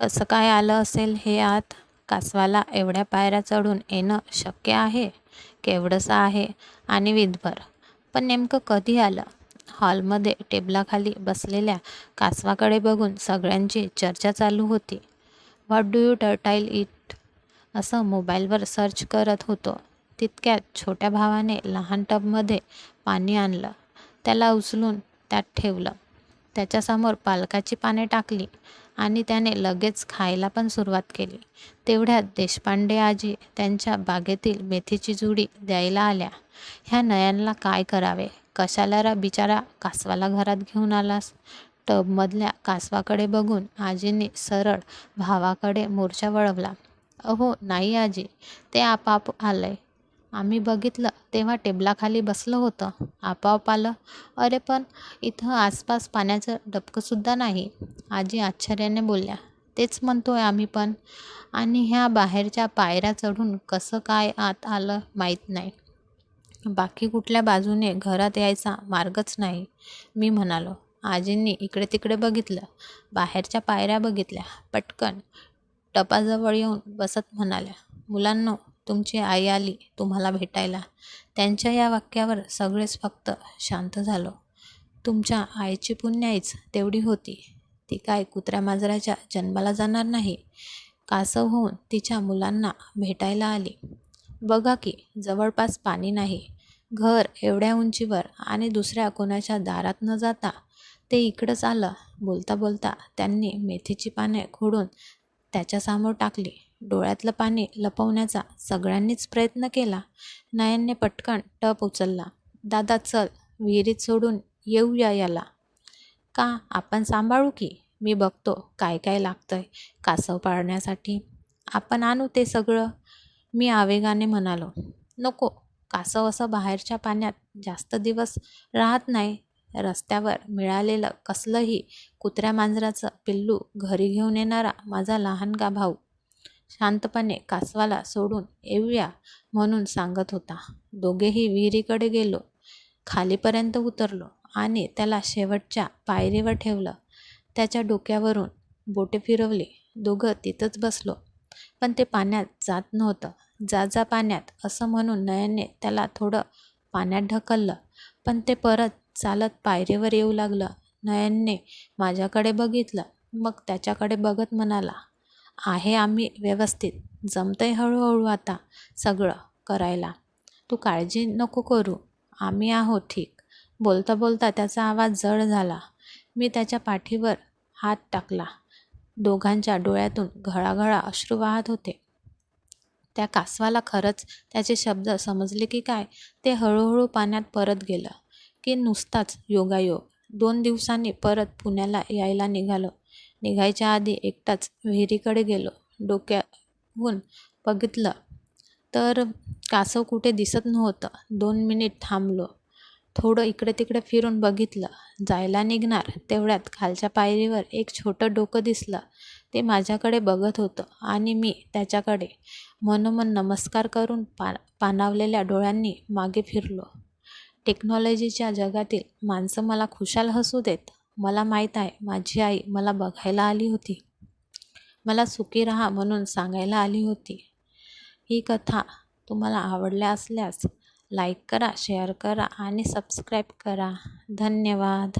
कसं काय आलं असेल हे आत? कासवाला एवढ्या पायऱ्या चढून येणं शक्य आहे? केवढंसं आहे? आणि विधभर. पण नेमकं कधी आलं? हॉलमध्ये टेबलाखाली बसलेल्या कासवाकडे बघून सगळ्यांची चर्चा चालू होती. What do you turtle it असं मोबाईलवर सर्च करत होतो. तितक्यात छोट्या भावाने लहान टबमध्ये पाणी आणलं. त्याला उचलून त्यात ठेवलं. त्याच्यासमोर पालकाची पाने टाकली. आणि त्याने लगेच खायला पण सुरुवात केली. तेवढ्यात देशपांडे आजी त्यांच्या बागेतील मेथीची जुडी द्यायला आल्या. ह्या नयनला काय करावे? कशाला रा बिचारा कासवाला घरात घेऊन आलास? टबमधल्या कासवाकडे बघून आजींनी सरळ भावाकडे मोर्चा वळवला. अहो नाही आजी. ते आपाप आलंय. आम्ही बघितलं तेव्हा टेबलाखाली बसलं होतं. आपोआप आलं अरे पण इथं आसपास पाण्याचं डबकंसुद्धा नाही. आजी आश्चर्याने बोलल्या तेच म्हणतो आहे आम्ही पण. आणि ह्या बाहेरच्या पायऱ्या चढून कसं काय आत आलं माहीत नाही. बाकी कुठल्या बाजूने घरात यायचा मार्गच नाही मी म्हणालो. आजींनी इकडे तिकडे बघितलं बाहेरच्या पायऱ्या बघितल्या. पटकन टपाजवळ येऊन बसत म्हणाल्या मुलांनो तुमची आई आली तुम्हाला भेटायला. त्यांच्या या वाक्यावर सगळेच फक्त शांत झालो. तुमच्या आईची पुण्याईच तेवढी होती. ती काय कुत्र्या मांजराच्या जन्माला जाणार नाही. कासव होऊन तिच्या मुलांना भेटायला आली. बघा की जवळपास पाणी नाही. घर एवढ्या उंचीवर आणि दुसऱ्या कोणाच्या दारात न जाता ते इकडंच आलं. बोलता बोलता त्यांनी मेथीची पाने खोडून त्याच्यासमोर टाकली. डोळ्यातलं पाणी लपवण्याचा सगळ्यांनीच प्रयत्न केला. नयनने पटकन टप उचलला. दादा चल. विहिरीत सोडून येऊया याला. का? आपण सांभाळू की? मी बघतो काय काय लागतंय कासव पाळण्यासाठी. आपण आणू ते सगळं? मी आवेगाने म्हणालो. नको. कासव असं बाहेरच्या पाण्यात जास्त दिवस राहत नाही. रस्त्यावर मिळालेलं कसलंही कुत्र्या मांजराचं पिल्लू घरी घेऊन येणारा माझा लहानगा भाऊ शांतपणे कासवाला सोडून येऊया म्हणून सांगत होता. दोघेही विहिरीकडे गेलो. खालीपर्यंत उतरलो आणि त्याला शेवटच्या पायरीवर ठेवलं. त्याच्या डोक्यावरून बोटे फिरवली. दोघं तिथंच बसलो. पण ते पाण्यात जात नव्हतं. जा जा पाण्यात असं म्हणून नयनने त्याला थोडं पाण्यात ढकललं. पण ते परत चालत पायरीवर येऊ लागलं. नयनने माझ्याकडे बघितलं. मग त्याच्याकडे बघत म्हणाला आहे आम्ही व्यवस्थित. जमतंय हळूहळू आता सगळं करायला. तू काळजी नको करू. आम्ही आहोत ठीक. बोलता बोलता त्याचा आवाज जड झाला. मी त्याच्या पाठीवर हात टाकला. दोघांच्या डोळ्यातून घळाघळा अश्रू वाहत होते. त्या कासवाला खरंच त्याचे शब्द समजले की काय? ते हळूहळू पाण्यात परत गेलं. की नुसताच योगायोग. दोन दिवसांनी परत पुण्याला यायला निघालो. निघायच्या आधी एकटाच विहिरीकडे गेलो. डोक्याहून बघितलं तर कासव कुठे दिसत नव्हतं. दोन मिनिट थांबलो. थोडं इकडे तिकडे फिरून बघितलं. जायला निघणार. तेवढ्यात खालच्या पायरीवर एक छोटं डोकं दिसलं. ते माझ्याकडे बघत होतं आणि मी त्याच्याकडे मनोमन नमस्कार करून पा पाणावलेल्या डोळ्यांनी मागे फिरलो. टेक्नॉलॉजीच्या जगातील माणसं मला खुशाल हसू देत. मला माहीत आहे माझी आई मला बघायला आली होती. मला सुखी राहा म्हणून सांगायला आली होती. ही कथा तुम्हाला आवडल्या असल्यास लाईक करा शेअर करा आणि सबस्क्राईब करा. धन्यवाद.